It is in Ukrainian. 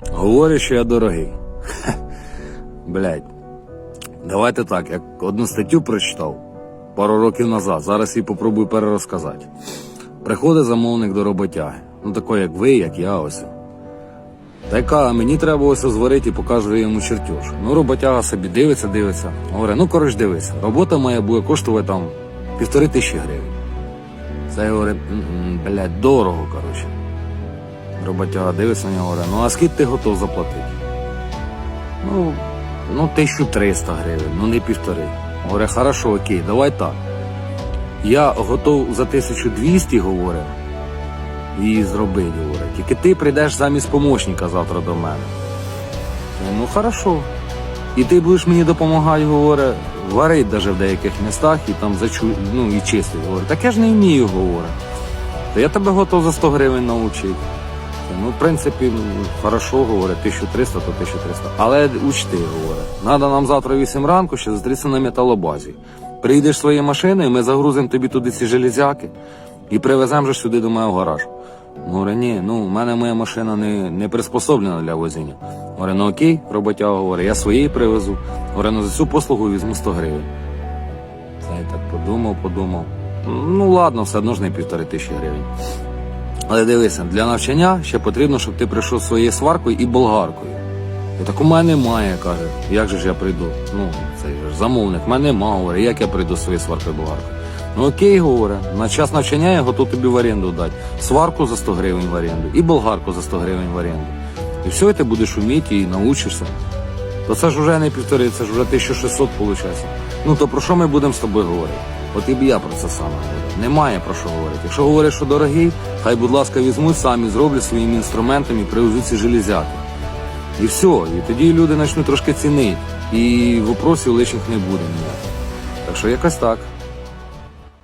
Говорить, що я дорогий. Хе. Блядь. Давайте так, як одну статтю прочитав пару років назад, зараз її попробую перерозказати. Приходить замовник до роботяги. Ну такий, як ви, як я ось. Та яка мені треба ось зварити і показує йому чертеж. Ну, роботяга собі дивиться, дивиться. Говорить, ну коротше дивись, робота моя буде коштувати там півтори тисячі гривень. Це говорить, «М-м, блядь, дорого, коротше. Роботяга дивиться на нього, говорить, ну а скільки ти готов заплатити? Ну, ну 1300 гривень, ну не півтори. Говорить, хорошо, окей, давай так. Я готов за 1200, говорить, її зробити, говорить. Тільки ти прийдеш замість помощника завтра до мене. Ну хорошо. І ти будеш мені допомагати, говорить, варити навіть в деяких містах і там зачу... ну, і чистити. Говорить, так я ж не вмію, говорить. Та я тебе готов за 100 гривень навчити. Ну, в принципі, ну, хорошо, говорить, 1300, то 1300. Але учти, говорить, треба нам завтра 8 ранку ще зустрітися на металобазі. Приїдеш своєю машиною, ми загрузимо тобі туди ці железяки і привеземо сюди до мене в гараж. Говорить, ні, ну, в мене моя машина не, не приспособлена для возіння. Говорить, ну окей, роботяга говорить, я своєї привезу. Говорить, ну за цю послугу візьму 100 гривень. Це я так подумав, подумав. Ну ладно, все одно ж не півтори тисячі гривень. Але дивися, для навчання ще потрібно, щоб ти прийшов своєю сваркою і болгаркою. І так у мене немає, каже. Як же ж я прийду? Ну, цей ж замовник, в мене немає, говорить, як я прийду своєю сваркою болгаркою. Ну окей, говорить, на час навчання я готов тобі в оренду дати. Сварку за 100 гривень в оренду і болгарку за 100 гривень в оренду. І все, і ти будеш вміти і навчишся. То це ж вже не півтори, це ж вже 1600 виходить. Ну то про що ми будемо з тобою говорити? От і б я про це саме говорю. Немає про що говорити. Якщо говорять, що дорогий, хай, будь ласка, візьмуть самі, зроблять своїми інструментами, привезуть ці железяки. І все. І тоді люди почнуть трошки цінити. І вопросів лишніх не буде ніяких. Так що якось так.